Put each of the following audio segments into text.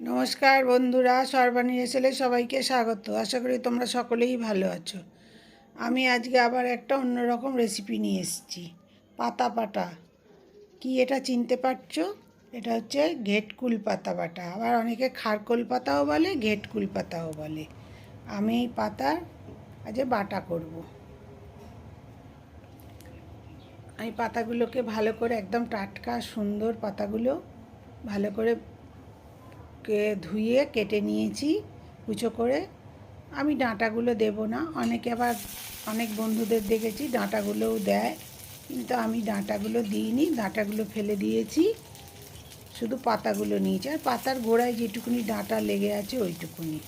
নমস্কার বন্ধুরা, সর্বাণী এসেলে সবাইকে স্বাগত। আশা করি তোমরা সকলেই ভালো আছো। আমি আজকে আবার একটা অন্যরকম রেসিপি নিয়ে এসেছি, পাতা পাটা। কি এটা চিনতে পারছ? এটা হচ্ছে ঘেটকুল পাতা বাটা আবার অনেকে খারকোল পাতাও বলে, ঘেটকুল পাতাও বলে। আমি এই পাতার আজকে বাটা করব। আমি পাতাগুলোকে ভালো করে একদম টাটকা, সুন্দর পাতাগুলো ভালো করে ধুয়ে কেটে নিয়েছি কুচো করে। আমি ডাঁটাগুলো দেব না। অনেকে আবার অনেক বন্ধুদের দেখেছি ডাঁটাগুলোও দেয়। কিন্তু আমি ডাঁটাগুলো দিইনি। ডাঁটাগুলো ফেলে দিয়েছি। শুধু পাতাগুলো নিয়েছি। আর পাতার গোড়ায় যেটুকুনি ডাঁটা লেগে আছে ওইটুকুনি।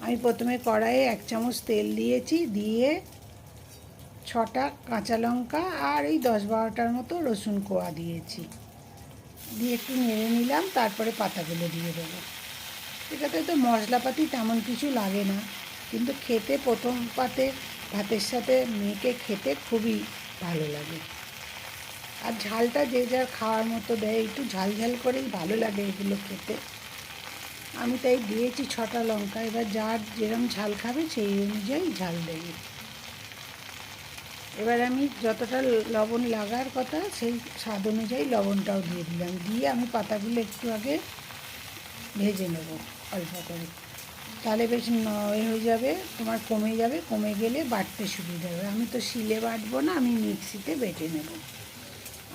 আমি প্রথমে কড়াইয়ে এক চামচ তেল দিয়েছি। দিয়ে ছটা কাঁচা লঙ্কা আর এই দশ বারোটার মতো রসুন কোয়া দিয়েছি। দিয়ে একটু নেড়ে নিলাম, তারপরে পাতাগুলো দিয়ে দেবো। এটাতে তো মশলাপাতি তেমন কিছু লাগে না, কিন্তু খেতে প্রথম পাতে ভাতের সাথে মেখে খেতে খুবই ভালো লাগে। আর ঝালটা যে যার খাওয়ার মতো দেয়, একটু ঝাল ঝাল করেই ভালো লাগে এগুলো খেতে। আমি তাই দিয়েছি ছটা লঙ্কা, এবার যার যেরকম ঝাল খাবে সেই অনুযায়ী ঝাল দেবে। এবার আমি যতটা লবণ লাগার কথা, সেই স্বাদ অনুযায়ী লবণটাও দিয়ে দিলাম। দিয়ে আমি পাতাগুলো একটু আগে ভেজে নেব অল্প করে। তাহলে বেশ এ হয়ে যাবে, তোমার কমে যাবে, কমে গেলে বাটতে সুবিধা হবে। আমি তো শিলে বাটবো না, আমি মিক্সিতে বেটে নেব।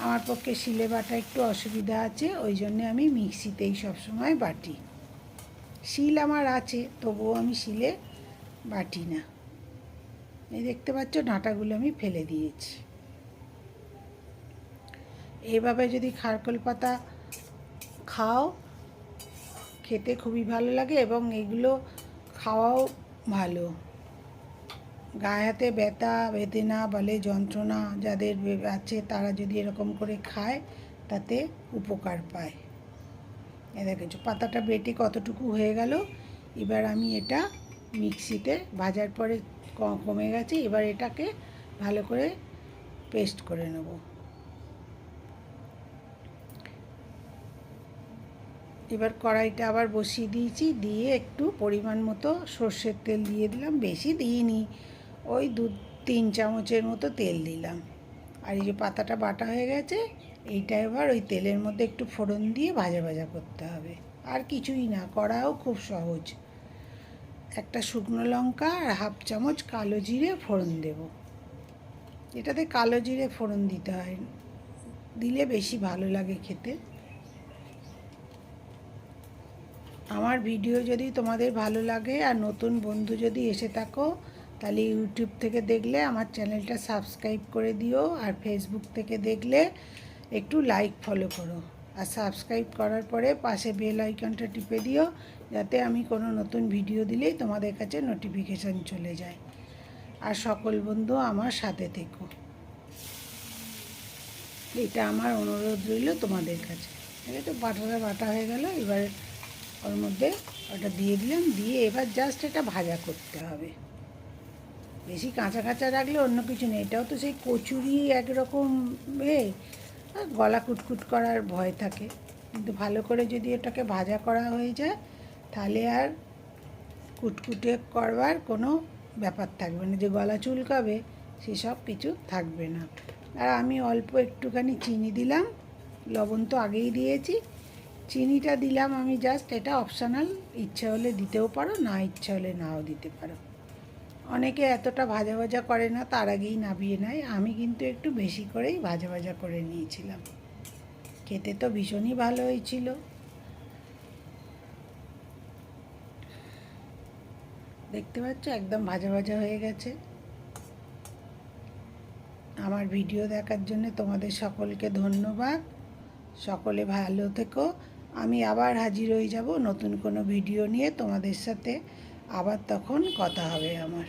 আমার পক্ষে শিলে বাটা একটু অসুবিধা আছে, ওই জন্যে আমি মিক্সিতেই সবসময় বাটি। শিল আমার আছে, তবুও আমি শিলে বাটি না। এই দেখতে পাচ্ছ, ডাঁটাগুলো আমি ফেলে দিয়েছি। এইভাবে যদি খারকোল পাতা খাও, খেতে খুবই ভালো লাগে এবং এগুলো খাওয়াও ভালো। গায়ে হাতে ব্যথা, বেদনা বলে যন্ত্রণা যাদের আছে তারা যদি এরকম করে খায়, তাতে উপকার পায়। এ দেখেছ পাতাটা বেটে কতটুকু হয়ে গেল, এবার আমি এটা মিক্সিতে ভাজার পরে কমে গেছে, এবার এটাকে ভালো করে পেস্ট করে নেব। এবার কড়াইটা আবার বসিয়ে দিয়েছি, দিয়ে একটু পরিমাণ মতো সর্ষের তেল দিয়ে দিলাম, বেশি দিইনি, ওই দু তিন চামচের মতো তেল দিলাম। আর এই যে পাতাটা বাটা হয়ে গেছে, এইটা এবার ওই তেলের মধ্যে একটু ফোড়ন দিয়ে ভাজা ভাজা করতে হবে। আর কিছুই না করাও খুব সহজ। একটা শুকনো লঙ্কা আর হাফ চামচ কালো জিরে ফোড়ন দেব। এটাতে কালো জিরে ফোড়ন দিতে হয়। দিলে বেশি ভালো লাগে খেতে। আমার ভিডিও যদি তোমাদের ভালো লাগে আর নতুন বন্ধু যদি এসে থাকো, তাহলে ইউটিউব থেকে দেখলে, আমার চ্যানেলটা সাবস্ক্রাইব করে দিও আর ফেসবুক থেকে দেখলে একটু লাইক ফলো করো। আর সাবস্ক্রাইব করার পরে পাশে বেল আইকনটা টিপে দিও, যাতে আমি কোনো নতুন ভিডিও দিলেই তোমাদের কাছে নোটিফিকেশান চলে যায়। আর সকল বন্ধু আমার সাথে থেকো। এটা আমার অনুরোধ রইল তোমাদের কাছে। ঠিক তো বাটাটা বাটা হয়ে গেল, এবার ওর মধ্যে ওটা দিয়ে দিলাম, দিয়ে এবার জাস্ট এটা ভাজা করতে হবে। বেশি কাঁচা কাঁচা রাখলে অন্য কিছু নেই, এটাও তো সেই কচুরি একরকম, এ গলা কুটকুট করার ভয় থাকে। কিন্তু ভালো করে যদি এটাকে ভাজা করা হয়ে যায়, তাহলে আর কুটকুটে করবার কোনো ব্যাপার থাকবে না। যে গলা চুলকাবে সেসব কিছু থাকবে না। আর আমি অল্প একটুখানি চিনি দিলাম। লবণ তো আগেই দিয়েছি। চিনিটা দিলাম আমি জাস্ট, এটা অপশানাল ইচ্ছা হলে দিতেও পারো, না ইচ্ছা হলে নাও দিতে পারো। অনেকে এতটা ভাজা ভাজা করে না, তার আগেই নামিয়ে নেয়। আমি কিন্তু একটু বেশি করেই ভাজা ভাজা করে নিয়েছিলাম। খেতে তো ভীষণই ভালো হয়েছিল। দেখতে পাচ্ছ, একদম ভাজা ভাজা হয়ে গেছে। আমার ভিডিও দেখার জন্য তোমাদের সকলকে ধন্যবাদ। সকলে ভালো থেকো। আমি আবার হাজির হয়ে যাব নতুন কোনো ভিডিও নিয়ে তোমাদের সাথে। আবার তখন কথা হবে আমার।